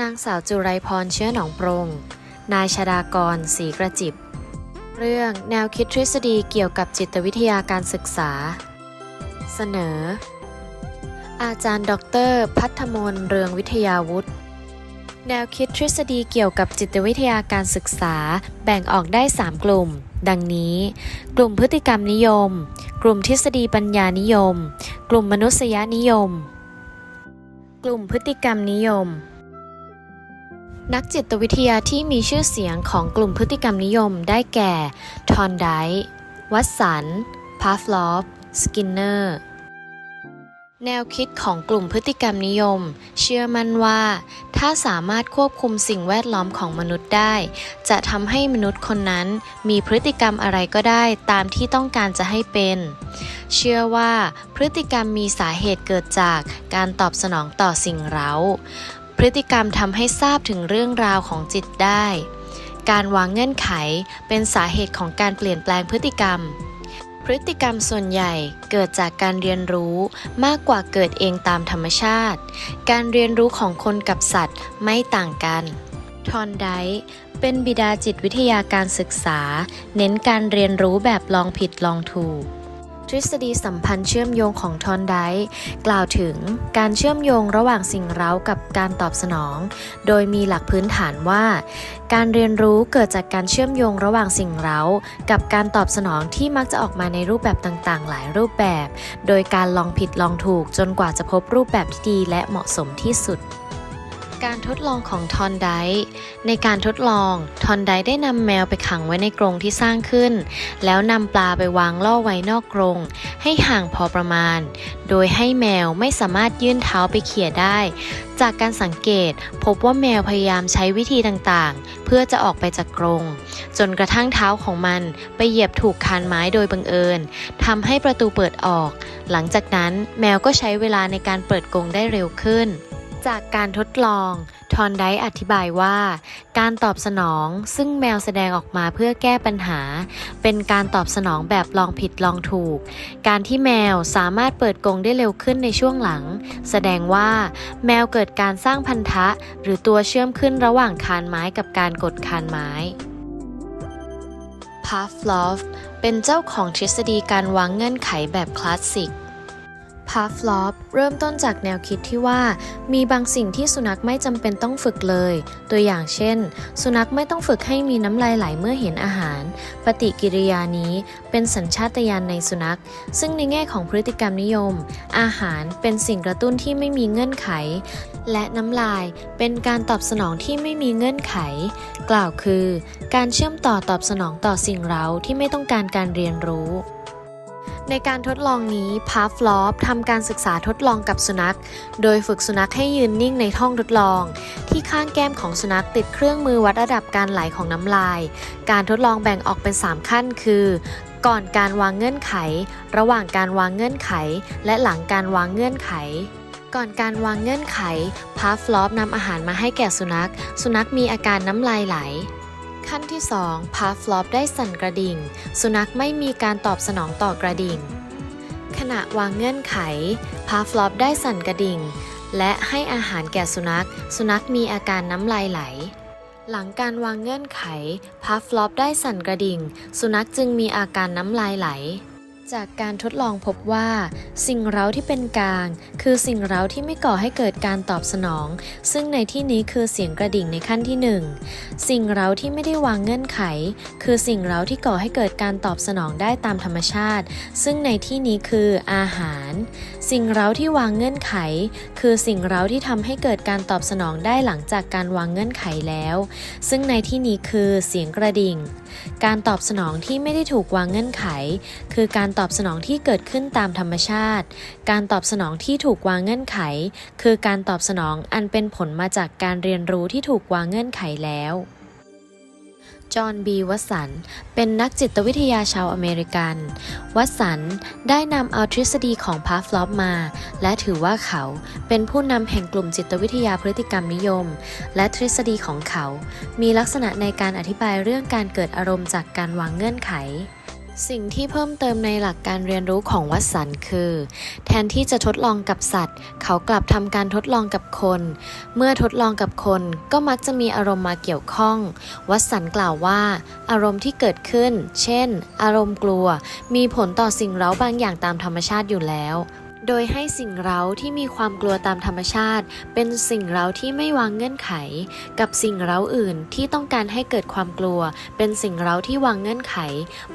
นางสาวจุไรพรเชื้อหนองปรงนายชดากรศรีกระจิบ เรื่องแนวคิดทฤษฎีเกี่ยวกับจิตวิทยาการศึกษา เสนอ อาจารย์ ดร พัฒมนเรืองวิทยาวุฒิ แนวคิดทฤษฎีเกี่ยวกับจิตวิทยาการศึกษาแบ่งออกได้ 3 กลุ่ม ดังนี้ กลุ่มพฤติกรรมนิยม กลุ่มทฤษฎีปัญญานิยม กลุ่มมนุษยนิยม กลุ่มพฤติกรรมนิยม นักจิตวิทยาที่มีชื่อเสียงของกลุ่มพฤติกรรมนิยมได้แก่ ทอนไดวัตสัน พาฟลอฟ สกินเนอร์ แนวคิดของกลุ่มพฤติกรรมนิยม เชื่อมั่นว่า ถ้าสามารถควบคุมสิ่งแวดล้อมของมนุษย์ได้ จะทำให้มนุษย์คนนั้นมีพฤติกรรมอะไรก็ได้ตามที่ต้องการจะให้เป็น เชื่อว่าพฤติกรรมมีสาเหตุเกิดจากการตอบสนองต่อสิ่งเร้า พฤติกรรมทำให้ทราบถึงเรื่องราวของจิตได้ การวางเงื่อนไขเป็นสาเหตุของการเปลี่ยนแปลงพฤติกรรม พฤติกรรมส่วนใหญ่เกิดจากการเรียนรู้มากกว่าเกิดเองตามธรรมชาติ การเรียนรู้ของคนกับสัตว์ไม่ต่างกันทอนไดเป็นบิดาจิตวิทยาการศึกษา เน้นการเรียนรู้แบบลองผิดลองถูก ทฤษฎีสัมพันธ์เชื่อมโยงของทอนไดกล่าวถึงการเชื่อมโยงระหว่างสิ่งเร้ากับการตอบสนอง โดยมีหลักพื้นฐานว่า การเรียนรู้เกิดจากการเชื่อมโยงระหว่างสิ่งเร้า กับการตอบสนองที่มักจะออกมาในรูปแบบต่างๆ หลายรูปแบบ โดยการลองผิดลองถูกจนกว่าจะพบรูปแบบที่ดีและเหมาะสมที่สุด การทดลองของทอนไดในการทดลองทอนไดได้นำแมวไปขังไว้ในกรงที่สร้างขึ้น แล้วนำปลาไปวางล่อไว้นอกกรง ให้ห่างพอประมาณ โดยให้แมวไม่สามารถยื่นเท้าไปเขี่ยได้ จากการสังเกตพบว่าแมวพยายามใช้วิธีต่างๆ เพื่อจะออกไปจากกรง จนกระทั่งเท้าของมันไปเหยียบถูกคานไม้โดยบังเอิญทำให้ประตูเปิดออก หลังจากนั้นแมวก็ใช้เวลาในการเปิดกรงได้เร็วขึ้น จากการทดลอง ทอนไดอธิบายว่า การตอบสนองซึ่งแมวแสดงออกมาเพื่อแก้ปัญหา เป็นการตอบสนองแบบลองผิดลองถูก การที่แมวสามารถเปิดกรงได้เร็วขึ้นในช่วงหลัง แสดงว่าแมวเกิดการสร้างพันธะ หรือตัวเชื่อมขึ้นระหว่างคานไม้กับการกดคานไม้พาฟลอฟเป็นเจ้าของทฤษฎีการวางเงื่อนไขแบบคลาสสิก พาฟลอฟเริ่มต้นจากแนวคิดที่ว่า มีบางสิ่งที่สุนัขไม่จำเป็นต้องฝึกเลย ตัวอย่างเช่น สุนัขไม่ต้องฝึกให้มีน้ำลายไหลเมื่อเห็นอาหาร ปฏิกิริยานี้เป็นสัญชาตญาณในสุนัข ซึ่งในแง่ของพฤติกรรมนิยม อาหารเป็นสิ่งกระตุ้นที่ไม่มีเงื่อนไข และน้ำลายเป็นการตอบสนองที่ไม่มีเงื่อนไข กล่าวคือ การเชื่อมต่อตอบสนองต่อสิ่งเร้าที่ไม่ต้องการการเรียนรู้ ในการทดลองนี้พาฟลอฟทำการศึกษาทดลองกับสุนัข โดยฝึกสุนัขให้ยืนนิ่งในห้องทดลอง ที่ข้างแก้มของสุนัขติดเครื่องมือวัดระดับการไหลของน้ำลาย การทดลองแบ่งออกเป็น 3 ขั้นคือ ก่อนการวางเงื่อนไข ระหว่างการวางเงื่อนไข และหลังการวางเงื่อนไขก่อนการวางเงื่อนไขพาฟลอฟนำอาหารมาให้แก่สุนัข สุนัขมีอาการน้ำลายไหล ขั้นที่ 2 พาฟลอปได้สั่นกระดิ่ง สุนัขไม่มีการตอบสนองต่อกระดิ่ง ขณะวางเงื่อนไข พาฟลอปได้สั่นกระดิ่ง และให้อาหารแก่สุนัข สุนัขมีอาการน้ำลายไหล หลังการวางเงื่อนไข พาฟลอปได้สั่นกระดิ่ง สุนัขจึงมีอาการน้ำลายไหล จากการทดลองพบว่า สิ่งเร้าที่เป็นกลาง คือสิ่งเร้าที่ไม่ก่อให้เกิดการตอบสนอง ซึ่งในที่นี้คือเสียงกระดิ่งในขั้นที่หนึ่งสิ่งเร้าที่ไม่ได้วางเงื่อนไข คือสิ่งเร้าที่ก่อให้เกิดการตอบสนองได้ตามธรรมชาติ ซึ่งในที่นี้คืออาหาร สิ่งเร้าที่วางเงื่อนไข คือสิ่งเร้าที่ทำให้เกิดการตอบสนองได้หลังจากการวางเงื่อนไขแล้ว ซึ่งในที่นี้คือเสียงกระดิ่ง การตอบสนองที่ไม่ได้ถูกวางเงื่อนไข คือการตอบสนองที่เกิดขึ้นตามธรรมชาติ การตอบสนองที่ถูกวางเงื่อนไข คือการตอบสนองอันเป็นผลมาจากการเรียนรู้ที่ถูกวางเงื่อนไขแล้ว จอห์นบีวัสัน เป็นนักจิตวิทยาชาวอเมริกัน วัสันได้นำเอาทฤษฎีของพาฟลอปมา และถือว่าเขาเป็นผู้นำแห่งกลุ่มจิตวิทยาพฤติกรรมนิยม และทฤษฎีของเขา มีลักษณะในการอธิบายเรื่องการเกิดอารมณ์จากการวางเงื่อนไข สิ่งที่เพิ่มเติมในหลักการเรียนรู้ของวัตสันคือ แทนที่จะทดลองกับสัตว์ เขากลับทำการทดลองกับคน เมื่อทดลองกับคนก็มักจะมีอารมณ์มาเกี่ยวข้อง วัตสันกล่าวว่า อารมณ์ที่เกิดขึ้น เช่น อารมณ์กลัว มีผลต่อสิ่งเร้าบางอย่างตามธรรมชาติอยู่แล้ว โดยให้สิ่งเร้าที่มีความกลัวตามธรรมชาติ เป็นสิ่งเร้าที่ไม่วางเงื่อนไข กับสิ่งเร้าอื่นที่ต้องการให้เกิดความกลัว เป็นสิ่งเร้าที่วางเงื่อนไข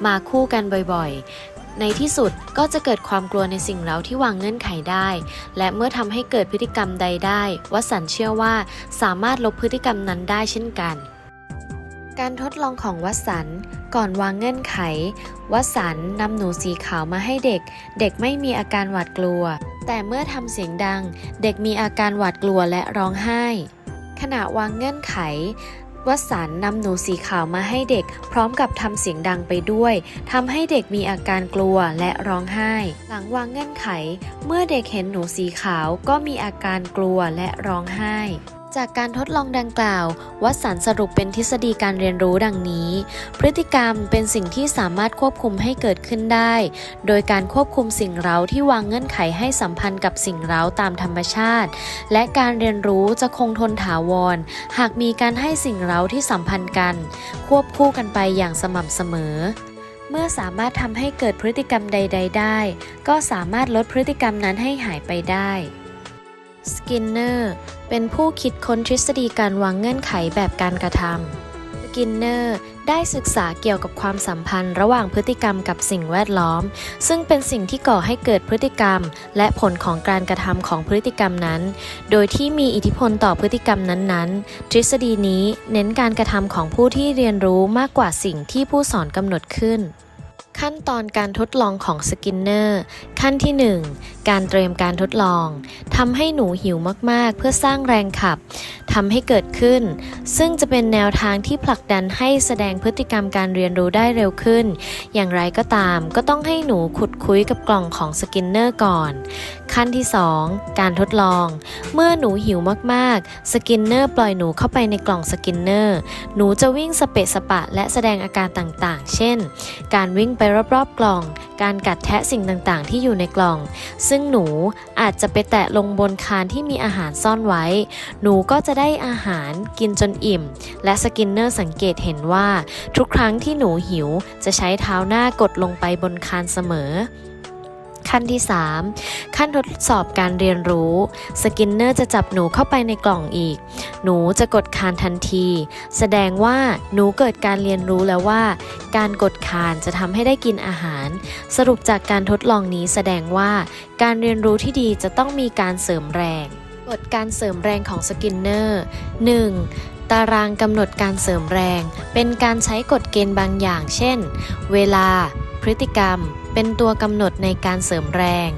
มาคู่กันบ่อยๆ ในที่สุดก็จะเกิดความกลัวในสิ่งเร้าที่วางเงื่อนไขได้ และเมื่อทำให้เกิดพฤติกรรมใดได้วสันเชื่อว่าสามารถลบพฤติกรรมนั้นได้เช่นกัน การทดลองของวัสันก่อนวางเงื่อนไข วัสันนำหนูสีขาวมาให้เด็ก เด็กไม่มีอาการหวาดกลัว แต่เมื่อทำเสียงดัง เด็กมีอาการหวาดกลัวและร้องไห้ ขณะวางเงื่อนไข วัสันนำหนูสีขาวมาให้เด็ก พร้อมกับทำเสียงดังไปด้วยทำให้เด็กมีอาการกลัวและร้องไห้ หลังวางเงื่อนไข เมื่อเด็กเห็นหนูสีขาวก็มีอาการกลัวและร้องไห้ จากการทดลองดังกล่าว วัตสันสรุปเป็นทฤษฎีการเรียนรู้ดังนี้ พฤติกรรมเป็นสิ่งที่สามารถควบคุมให้เกิดขึ้นได้ โดยการควบคุมสิ่งเร้าที่วางเงื่อนไขให้สัมพันธ์กับสิ่งเร้าตามธรรมชาติ และการเรียนรู้จะคงทนถาวร หากมีการให้สิ่งเร้าที่สัมพันธ์กัน ควบคู่กันไปอย่างสม่ำเสมอเมื่อสามารถทำให้เกิดพฤติกรรมใด ๆ ได้ ก็สามารถลดพฤติกรรมนั้นให้หายไปได้ สกินเนอร์เป็นผู้คิดค้นทฤษฎีการวางเงื่อนไขแบบการกระทำสกินเนอร์ได้ศึกษาเกี่ยวกับความสัมพันธ์ระหว่างพฤติกรรมกับสิ่งแวดล้อม ซึ่งเป็นสิ่งที่ก่อให้เกิดพฤติกรรม และผลของการกระทำของพฤติกรรมนั้น โดยที่มีอิทธิพลต่อพฤติกรรมนั้นๆ ทฤษฎีนี้เน้นการกระทำของผู้ที่เรียนรู้มากกว่าสิ่งที่ผู้สอนกำหนดขึ้นขั้นตอนการทดลองของสกินเนอร์ขั้นที่ 1 การเตรียมการทดลองทำให้หนูหิวมากๆ เพื่อสร้างแรงขับทำให้เกิดขึ้น ซึ่งจะเป็นแนวทางที่ผลักดันให้แสดงพฤติกรรมการเรียนรู้ได้เร็วขึ้น อย่างไรก็ตามก็ต้องให้หนูขุดคุยกับกล่องของสกินเนอร์ก่อน ขั้นที่ 2 การทดลอง เมื่อหนูหิวมากๆ สกินเนอร์ปล่อยหนูเข้าไปในกล่องสกินเนอร์หนูจะวิ่งสเปะสปะและแสดงอาการต่างๆ เช่น การวิ่งไปรอบๆกล่อง การกัดแทะสิ่งต่างๆ ที่อยู่ในกล่อง ซึ่งหนูอาจจะไปแตะลงบนคานที่มีอาหารซ่อนไว้ หนูก็จะได้อาหารกินจนอิ่ม และสกินเนอร์สังเกตเห็นว่า ทุกครั้งที่หนูหิวจะใช้เท้าหน้ากดลงไปบนคานเสมอ ขั้นที่ 3 ขั้นทดสอบการเรียนรู้ สกินเนอร์จะจับหนูเข้าไปในกล่องอีก หนูจะกดคานทันที แสดงว่าหนูเกิดการเรียนรู้แล้วว่า การกดคานจะทำให้ได้กินอาหาร สรุปจากการทดลองนี้แสดงว่าการเรียนรู้ที่ดีจะต้องมีการเสริมแรงกฎการเสริมแรงของสกินเนอร์ 1. ตารางกำหนดการเสริมแรง เป็นการใช้กฎเกณฑ์บางอย่าง เช่น เวลา พฤติกรรม เป็นตัวกำหนดในการเสริมแรง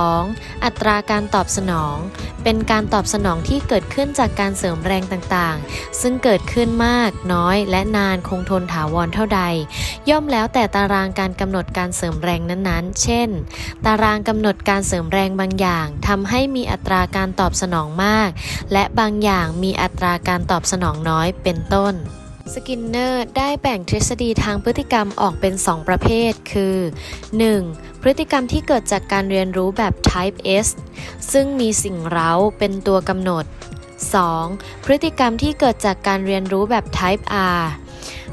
2. อัตราการตอบสนอง เป็นการตอบสนองที่เกิดขึ้นจากการเสริมแรงต่างๆ ซึ่งเกิดขึ้นมากน้อย และนานคงทนถาวรเท่าใด ย่อมแล้วแต่ตารางการกำหนดการเสริมแรงนั้นๆ เช่น ตารางกำหนดการเสริมแรงบางอย่างทำให้มีอัตราการตอบสนองมาก และบางอย่างมีอัตราการตอบสนองน้อยเป็นต้น สกินเนอร์ได้แบ่งทฤษฎีทางพฤติกรรมออกเป็น 2 ประเภท คือ 1. พฤติกรรมที่เกิดจากการเรียนรู้แบบ type S ซึ่งมีสิ่งเร้าเป็นตัวกำหนด 2. พฤติกรรมที่เกิดจากการเรียนรู้แบบ type R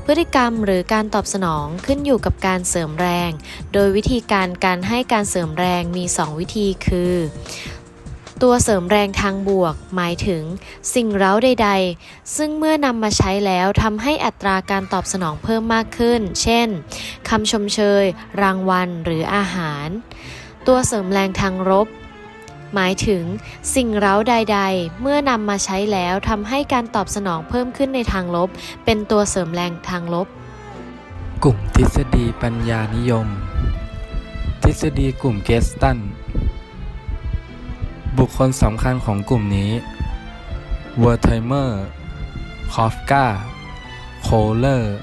พฤติกรรมหรือการตอบสนองขึ้นอยู่กับการเสริมแรง โดยวิธีการการให้การเสริมแรงมี 2 วิธีคือ ตัวเสริมแรงทางบวก หมายถึง สิ่งเร้าใด ๆ ซึ่งเมื่อนำมาใช้แล้วทำให้อัตราการตอบสนองเพิ่มมากขึ้น เช่นคำชมเชย รางวัล หรืออาหาร ตัวเสริมแรงทางลบหมายถึง สิ่งเร้าใด ๆ เมื่อนำมาใช้แล้วทำให้การตอบสนองเพิ่มขึ้นในทางลบ เป็นตัวเสริมแรงทางลบ กลุ่มทฤษฎีปัญญานิยม ทฤษฎีกลุ่มเกสตัน บุคคลสำคัญของกลุ่มนี้เวอร์ไทเมอร์คอฟกาโคเลอร์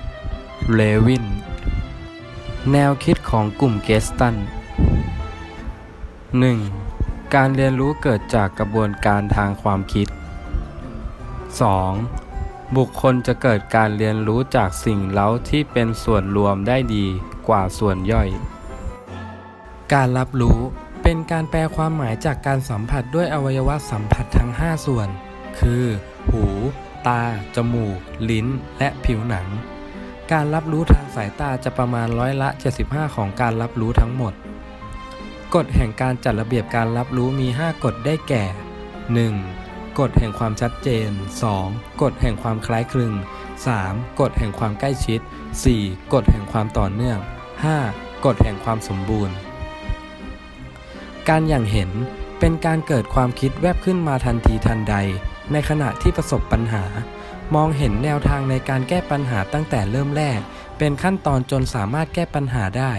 เลวิน แนวคิดของกลุ่มเกสตัน 1. การเรียนรู้เกิดจากกระบวนการทางความคิด 2. บุคคลจะเกิดการเรียนรู้จากสิ่งเล้าที่เป็นส่วนรวมได้ดีกว่าส่วนย่อย การรับรู้ เป็นการแปลความหมายจากการสัมผัสด้วยอวัยวะสัมผัสทั้ง 5 ส่วน คือ หู ตา จมูก ลิ้น และผิวหนัง การรับรู้ทางสายตาจะประมาณร้อยละ 75 ของการรับรู้ทั้งหมด กฎแห่งการจัดระเบียบการรับรู้มี 5 กฎได้แก่ 1. กฎแห่งความชัดเจน 2. กฎแห่งความคล้ายคลึง 3. กฎแห่งความใกล้ชิด 4. กฎแห่งความต่อเนื่อง 5. กฎแห่งความสมบูรณ์ การอย่างเห็นเป็นการเกิดความคิดแวบขึ้นมาทันทีทันใด ในขณะที่ประสบปัญหา มองเห็นแนวทางในการแก้ปัญหาตั้งแต่เริ่มแรก เป็นขั้นตอนจนสามารถแก้ปัญหาได้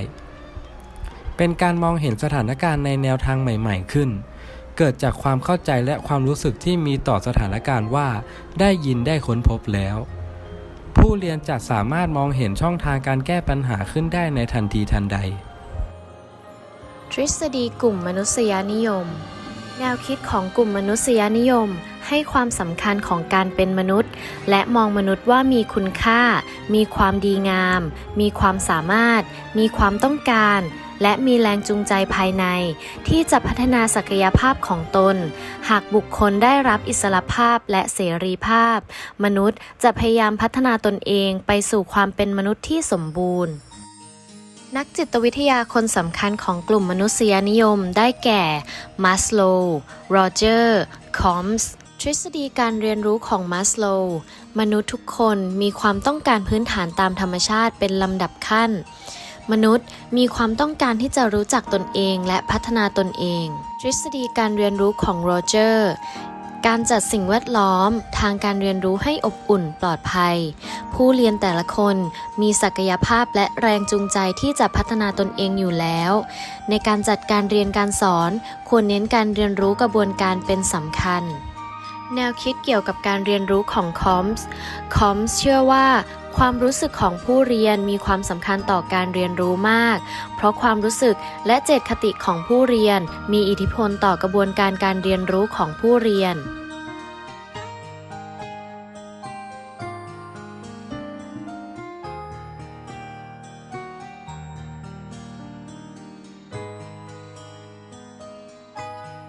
เป็นการมองเห็นสถานการณ์ในแนวทางใหม่ ๆ ขึ้น เกิดจากความเข้าใจและความรู้สึกที่มีต่อสถานการณ์ว่า ได้ยินได้ค้นพบแล้ว ผู้เรียนจะสามารถมองเห็นช่องทางการแก้ปัญหาขึ้นได้ในทันทีทันใด ทฤษฎีกลุ่มมนุษยนิยม แนวคิดของกลุ่มมนุษยนิยม ให้ความสำคัญของการเป็นมนุษย์ และมองมนุษย์ว่ามีคุณค่า มีความดีงาม มีความสามารถ มีความต้องการ และมีแรงจูงใจภายใน ที่จะพัฒนาศักยภาพของตน หากบุคคลได้รับอิสรภาพและเสรีภาพ มนุษย์จะพยายามพัฒนาตนเองไปสู่ความเป็นมนุษย์ที่สมบูรณ์ นักจิตวิทยาคนสำคัญของกลุ่มมนุษยนิยมได้แก่มัสโลว์โรเจอร์ คอมส์ ทฤษฎีการเรียนรู้ของมัสโลว์มนุษย์ทุกคนมีความต้องการพื้นฐานตามธรรมชาติเป็นลำดับขั้น มนุษย์มีความต้องการที่จะรู้จักตนเองและพัฒนาตนเอง ทฤษฎีการเรียนรู้ของโรเจอร์ การจัดสิ่งแวดล้อม ทางการเรียนรู้ให้อบอุ่นปลอดภัย ผู้เรียนแต่ละคนมีศักยภาพและแรงจูงใจที่จะพัฒนาตนเองอยู่แล้ว ในการจัดการเรียนการสอน ควรเน้นการเรียนรู้กระบวนการเป็นสำคัญแนวคิดเกี่ยวกับการเรียนรู้ของคอมส์คอมส์เชื่อว่า ความรู้สึกของผู้เรียนมีความสำคัญต่อการเรียนรู้มาก เพราะความรู้สึกและเจตคติของผู้เรียน มีอิทธิพลต่อกระบวนการการเรียนรู้ของผู้เรียน